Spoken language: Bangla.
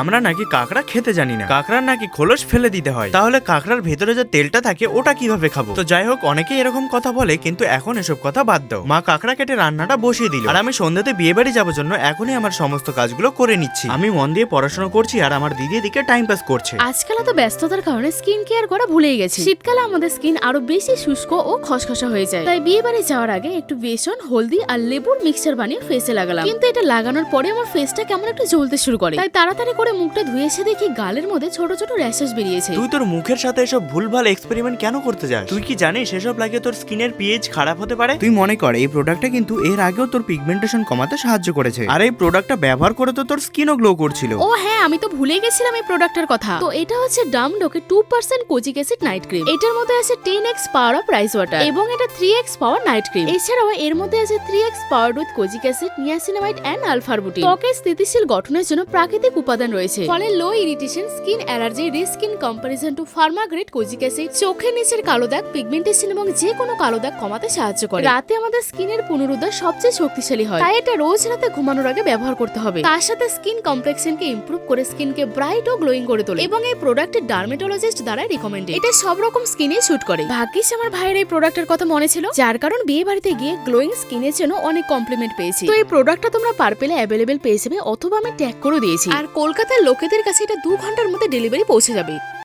আমরা নাকি কাঁকড়া খেতে জানি না। কাঁকড়ার নাকি খোলস ফেলে দিতে হয়। তাহলে কাঁকড়ার ভেতরে যে তেলটা থাকে, ওটা কীভাবে খাব? তো যাই হোক অনেকে এরকম কথা বলে, কিন্তু এখন এসব কথা বাদ দাও। মা কাঁকড়া কেটে রান্নাটা বসিয়ে দিল। আর আমি সন্ধ্যাতে বিয়ে বাড়ি যাওয়ার জন্য এখনই আমার সমস্ত কাজগুলো করে নিচ্ছি। আমি মন দিয়ে পড়াশোনা করছি আর আমার দিদি এদিকে টাইম পাস করছে। আজকাল এত ব্যস্ততার কারণে স্কিন কেয়ার করা ভুলেই গেছি। শীতকালে আমাদের স্কিন আরও বেশি শুষ্ক ও খসখসা হয়ে যায়। তাই বিয়ে বাড়ি যাওয়ার আগে একটু বেসন, হলদি আর লেবুর মিক্সচার বানিয়ে ফেসে লাগালাম। কিন্তু এটা লাগানোর পরে আমার ফেসটা কেমন একটু জ্বলতে শুরু করে। তাই তাড়াতাড়ি মুখটা ধুয়েছে দেখি গালের মধ্যে ছোট ছোট র্যাশেস বেরিয়েছে। তুই তোর মুখের সাথে এসব ভুলভাল এক্সপেরিমেন্ট কেন করতে যাস? তুই কি জানিস এসব লাগে তোর স্কিনের পিএইচ খারাপ হতে পারে? তুই মনে কর এই প্রোডাক্টটা কিন্তু এর আগেও তোর পিগমেন্টেশন কমাতে সাহায্য করেছে। আর এই প্রোডাক্টটা ব্যবহার করে তো তোর স্কিনও গ্লো করছিল। ও হ্যাঁ আমি তো ভুলে গেছিলাম এই প্রোডাক্টের কথা। তো এটা হচ্ছে ডামডোকে two percent kojic acid night cream এটার মধ্যে আছে ten x power of rice water এবং এটা three x power night cream এছাড়াও এর মধ্যে আছে three x power with kojic acid niacinamide and alpha arbutin ত্বকের স্থিতিশীল গঠনের জন্য প্রাকৃতিক উপাদান রয়েছে। ফলে low irritation skin allergy risk in comparison to pharma grade kojic acid চোখের নিচের কালো দাগ পিগমেন্টেশন এবং যে কোনো কালো দাগ কমাতে সাহায্য করে। রাতে আমাদের স্কিনের পুনরুদ্ধার সবচেয়ে শক্তিশালী হয়। তাই এটা রোজ রাতে ঘুমানোর আগে ব্যবহার করতে হবে। তার সাথে স্কিন কমপ্লেক্সনকে ইমপ্রুভ করে স্কিনকে ব্রাইট ও গ্লোয়িং করে তোলে এবং এই প্রোডাক্টের ডার্মেটোলজিস্ট দ্বারা রিকমেন্ডেড এটা সব রকম স্কিনে শুট করে। ভাগ্যিস আমার ভাইয়ের এই প্রোডাক্টের কথা মনে ছিল, যার কারণ বিয়ে বাড়িতে গিয়ে গ্লোয়িং স্কিনের জন্য অনেক কমপ্লিমেন্ট পেয়েছি। তো এই প্রোডাক্টটা তোমরা পার্পেলে অ্যাভেলেবেল পেয়ে যাবে অথবা আমি ট্যাগ করে দিয়েছি। আর কলকাতার লোকেদের কাছে এটা দু ঘণ্টার মধ্যে ডেলিভারি পৌঁছে যাবে।